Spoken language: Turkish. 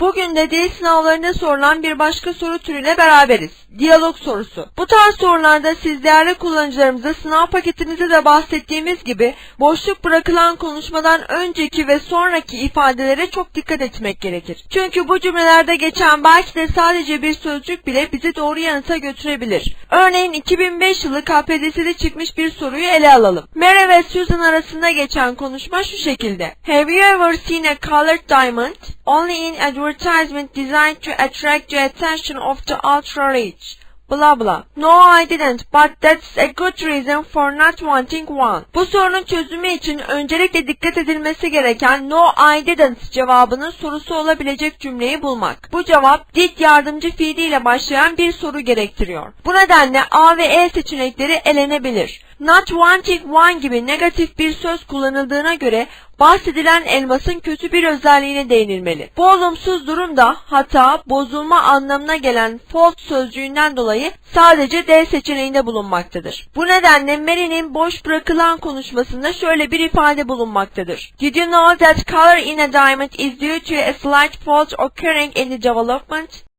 Bugün de dil sınavlarında sorulan bir başka soru türüyle beraberiz. Diyalog sorusu. Bu tarz sorularda siz değerli kullanıcılarımıza sınav paketimizde de bahsettiğimiz gibi boşluk bırakılan konuşmadan önceki ve sonraki ifadelere çok dikkat etmek gerekir. Çünkü bu cümlelerde geçen belki de sadece bir sözcük bile bizi doğru yanıta götürebilir. Örneğin 2005 yılı KPDS'de çıkmış bir soruyu ele alalım. Mary ve Susan arasında geçen konuşma şu şekilde. Have you ever seen a colored diamond? Only in advertisement designed to attract the attention of the ultra rich. Blah blah. No I didn't, but that's a good reason for not wanting one. Bu sorunun çözümü için öncelikle dikkat edilmesi gereken no I didn't cevabının sorusu olabilecek cümleyi bulmak. Bu cevap did yardımcı fiiliyle başlayan bir soru gerektiriyor. Bu nedenle A ve E seçenekleri elenebilir. Not wanting one gibi negatif bir söz kullanıldığına göre bahsedilen elmasın kötü bir özelliğine değinilmeli. Bu olumsuz durum da hata, bozulma anlamına gelen fault sözcüğünden dolayı sadece D seçeneğinde bulunmaktadır. Bu nedenle Mary'nin boş bırakılan konuşmasında şöyle bir ifade bulunmaktadır. Did you know that color in a diamond is due to a slight fault occurring in the development?